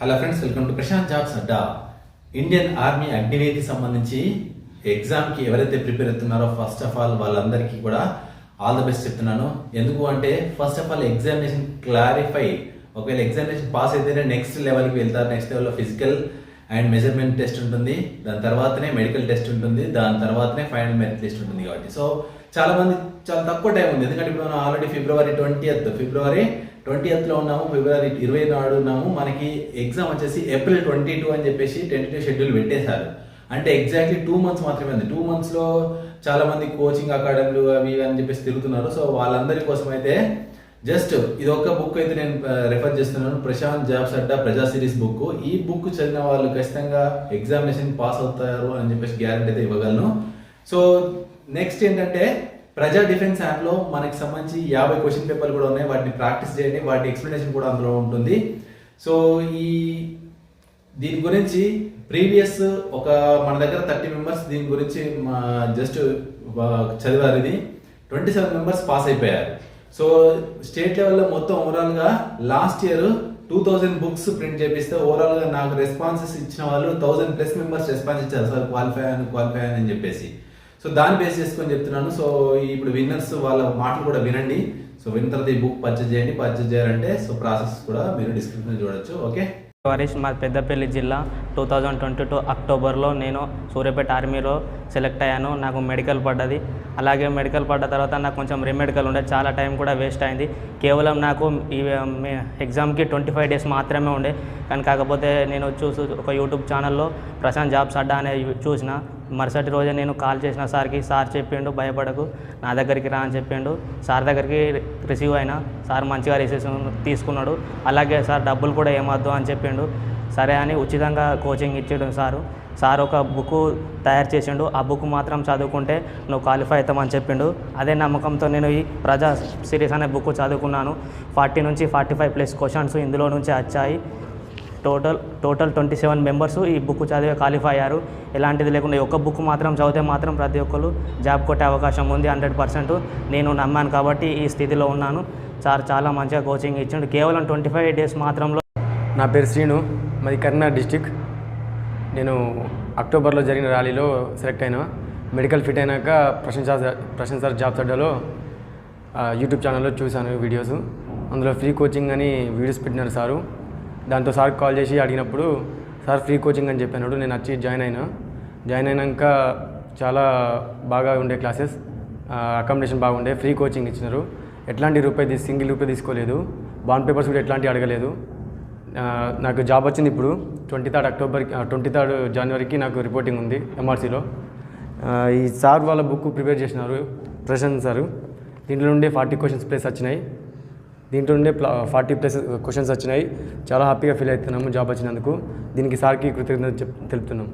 Hello friends welcome to Prashant jobs Adda Indian army అగ్నివేది సంబంధించి ఎగ్జామ్కి ఎవరైతే ప్రిపేర్ అవుతున్నారో ఫస్ట్ ఆఫ్ ఆల్ వాళ్ళందరికీ కూడా ఆల్ ద బెస్ట్ చెప్తున్నాను. ఎందుకు అంటే first of all examination clarify ఒకవేళ ఎగ్జామినేషన్ పాస్ అయితేనే నెక్స్ట్ లెవెల్కి వెళ్తారు నెక్స్ట్ లెవెల్లో ఫిజికల్ అండ్ మెజర్మెంట్ టెస్ట్ ఉంటుంది. దాని తర్వాతనే మెడికల్ టెస్ట్ ఉంటుంది. దాని తర్వాతనే ఫైనల్ మెరిట్ లిస్ట్ ఉంటుంది కాబట్టి. సో చాలా మంది చాలా తక్కువ టైం ఉంది. ఎందుకంటే ఇప్పుడు మనం already February twenty February twenty లో ఉన్నాము ఫిబ్రవరి ఇరవై నాడు ఉన్నాము. మనకి ఎగ్జామ్ వచ్చేసి ఏప్రిల్ ట్వంటీ టూ అని చెప్పేసి టెంటేటివ్ షెడ్యూల్ పెట్టేశారు. అంటే ఎగ్జాక్ట్లీ టూ మంత్స్ మాత్రమే ఉంది. టూ మంత్స్లో చాలా మంది కోచింగ్ అకాడమీలు అవి అని చెప్పేసి తిరుగుతున్నారు. సో వాళ్ళందరి కోసం అయితే జస్ట్ ఇది ఒక బుక్ అయితే నేను రెఫర్ చేస్తున్నాను. ప్రశాంత్ జాబ్స్ అడ్డా ప్రజా సిరీస్ బుక్ ఈ బుక్ చదివిన వాళ్ళు ఖచ్చితంగా ఎగ్జామినేషన్ పాస్ అవుతారు అని చెప్పేసి గ్యారంటీ అయితే ఇవ్వగలను. సో నెక్స్ట్ ఏంటంటే ప్రజా డిఫెన్స్ యాప్లో మనకి సంబంధించి యాభై క్వశ్చన్ పేపర్లు కూడా ఉన్నాయి. వాటిని ప్రాక్టీస్ చేయండి. వాటి ఎక్స్ప్లెనేషన్ కూడా అందులో ఉంటుంది. సో ఈ దీని గురించి ప్రీవియస్ ఒక మన దగ్గర థర్టీ మెంబర్స్ దీని గురించి జస్ట్ చదివారు ఇది. ట్వంటీ సెవెన్ మెంబర్స్ పాస్ అయిపోయారు సో స్టేట్ లెవెల్లో మొత్తం ఓవరాల్గా last year two thousand books print చేపిస్తే ఓవరాల్గా నాకు రెస్పాన్సెస్ ఇచ్చిన వాళ్ళు థౌసండ్ ప్లస్ మెంబర్స్ రెస్పాన్స్ ఇచ్చారు. సార్ క్వాలిఫై అని క్వాలిఫై అని చెప్పేసి. సో దాన్ని బేస్ చేసుకొని చెప్తున్నాను. సో ఇప్పుడు విన్నర్స్ వాళ్ళ మాటలు కూడా వినండి. సో విన్న తర్వాత ఈ బుక్ పర్చేజ్ చేయండి. పర్చేజ్ చేయాలంటే సో ప్రాసెస్ కూడా మీరు డిస్క్రిప్షన్ చూడొచ్చు. ఓకే హరీష్ మా పెద్దపల్లి జిల్లా. టూ థౌజండ్ ట్వంటీ టూ అక్టోబర్లో నేను సూర్యాపేట ఆర్మీలో సెలెక్ట్ అయ్యాను. నాకు మెడికల్ పడ్డది. అలాగే మెడికల్ పడ్డ తర్వాత నాకు కొంచెం రిమెడికల్ ఉండే చాలా టైం కూడా వేస్ట్ అయింది. కేవలం నాకు ఈ ఎగ్జామ్కి ట్వంటీ ఫైవ్ డేస్ మాత్రమే ఉండే. కానీ కాకపోతే నేను చూసి ఒక యూట్యూబ్ ఛానల్లో ప్రశాంత్ జాబ్స్ అడ్డా అనేది చూసిన. మరుసటి రోజే నేను కాల్ చేసిన సార్కి సార్ చెప్పిండు భయపడకు నా దగ్గరికి రా అని చెప్పిండు. సార్ దగ్గరికి రిసీవ్ అయినా సార్ మంచిగా రిసీవ్ తీసుకున్నాడు. అలాగే సార్ డబ్బులు కూడా ఏమద్దు అని చెప్పిండు. సరే అని ఉచితంగా కోచింగ్ ఇచ్చాడు సారు. సార్ ఒక బుక్ తయారు చేసిండు. ఆ బుక్ మాత్రం చదువుకుంటే నువ్వు క్వాలిఫై అవుతామని చెప్పిండు. అదే నమ్మకంతో నేను ఈ ప్రజా సిరీస్ అనే బుక్ చదువుకున్నాను. ఫార్టీ నుంచి ఫార్టీ ఫైవ్ ప్లస్ క్వశ్చన్స్ ఇందులో నుంచి వచ్చాయి. Total total twenty seven members ఈ బుక్ చదివే క్వాలిఫై అయ్యారు. ఎలాంటిది లేకుండా ఒక్క బుక్ మాత్రం చదివితే మాత్రం ప్రతి ఒక్కరు జాబ్ కొట్టే అవకాశం ఉంది హండ్రెడ్ పర్సెంట్. నేను నమ్మాను కాబట్టి ఈ స్థితిలో ఉన్నాను. సార్ చాలా మంచిగా కోచింగ్ ఇచ్చిండు. కేవలం ట్వంటీ ఫైవ్ డేస్ మాత్రంలో నా పేరు శ్రీను. మాది కరీంనగర్ డిస్టిక్. నేను అక్టోబర్లో జరిగిన ర్యాలీలో సెలెక్ట్ అయినా మెడికల్ ఫిట్ అయినాక ప్రశంస ప్రశంస జాబ్స్ అడ్డాలో యూట్యూబ్ ఛానల్లో చూశాను వీడియోస్. అందులో ఫ్రీ కోచింగ్ అని వీడియోస్ పెట్టినారు సారు. దాంతో సార్ కాల్ చేసి అడిగినప్పుడు సార్ ఫ్రీ కోచింగ్ అని చెప్పినాడు నేను వచ్చి జాయిన్ అయినా. జాయిన్ అయినాక చాలా బాగా ఉండే క్లాసెస్ అకామిడేషన్ బాగుండే ఫ్రీ కోచింగ్ ఇచ్చినారు. ఎట్లాంటి రూపాయి సింగిల్ రూపాయి తీసుకోలేదు. బాండ్ పేపర్స్ కూడా ఎట్లాంటివి అడగలేదు. నాకు జాబ్ వచ్చింది ఇప్పుడు twenty third October twenty third జనవరికి నాకు రిపోర్టింగ్ ఉంది ఎంఆర్సీలో. ఈ సార్ వాళ్ళ బుక్ ప్రిపేర్ చేసినారు ప్రశాంత్ సారు. దీంట్లో నుండి ఫార్టీ క్వశ్చన్స్ ప్లేస్ వచ్చినాయి. దీంట్లో నుండే ఫార్టీ ప్లస్ క్వశ్చన్స్ వచ్చినాయి. చాలా హ్యాపీగా ఫీల్ అవుతున్నాము జాబ్ వచ్చినందుకు. దీనికి సార్కి కృతజ్ఞత చెప్ తెలుపుతున్నాం.